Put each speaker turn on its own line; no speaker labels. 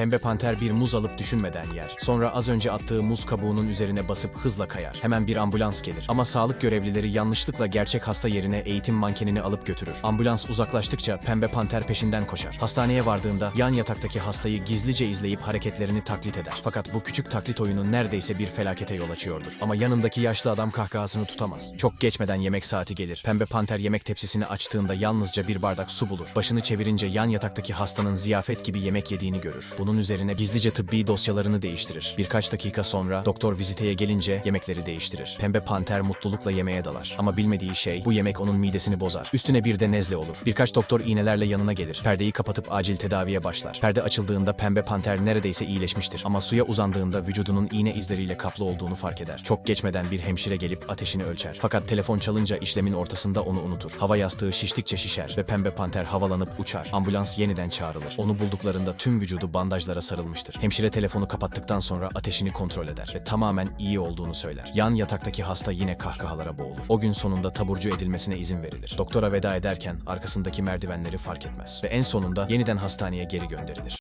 Pembe panter bir muz alıp düşünmeden yer. Sonra az önce attığı muz kabuğunun üzerine basıp hızla kayar. Hemen bir ambulans gelir. Ama sağlık görevlileri yanlışlıkla gerçek hasta yerine eğitim mankenini alıp götürür. Ambulans uzaklaştıkça pembe panter peşinden koşar. Hastaneye vardığında yan yataktaki hastayı gizlice izleyip hareketlerini taklit eder. Fakat bu küçük taklit oyunu neredeyse bir felakete yol açıyordur. Ama yanındaki yaşlı adam kahkahasını tutamaz. Çok geçmeden yemek saati gelir. Pembe panter yemek tepsisini açtığında yalnızca bir bardak su bulur. Başını çevirince yan yataktaki hastanın ziyafet gibi yemek yediğini görür. Bunun üzerine gizlice tıbbi dosyalarını değiştirir. Birkaç dakika sonra doktor viziteye gelince yemekleri değiştirir. Pembe panter mutlulukla yemeğe dalar. Ama bilmediği şey bu yemek onun midesini bozar. Üstüne bir de nezle olur. Birkaç doktor iğnelerle yanına gelir. Perdeyi kapatıp acil tedaviye başlar. Perde açıldığında pembe panter neredeyse iyileşmiştir. Ama suya uzandığında vücudunun iğne izleriyle kaplı olduğunu fark eder. Çok geçmeden bir hemşire gelip ateşini ölçer. Fakat telefon çalınca işlemin ortasında onu unutur. Hava yastığı şiştikçe şişer ve pembe panter havalanıp uçar. Ambulans yeniden çağrılır. Onu bulduklarında tüm vücudu bandajlara sarılmıştır. Hemşire telefonu kapattıktan sonra ateşini kontrol eder ve tamamen iyi olduğunu söyler. Yan yataktaki hasta yine kahkahalara boğulur. O gün sonunda taburcu edilmesine izin verilir. Doktora veda ederken arkasındaki merdivenleri fark etmez ve en sonunda yeniden hastaneye geri gönderilir.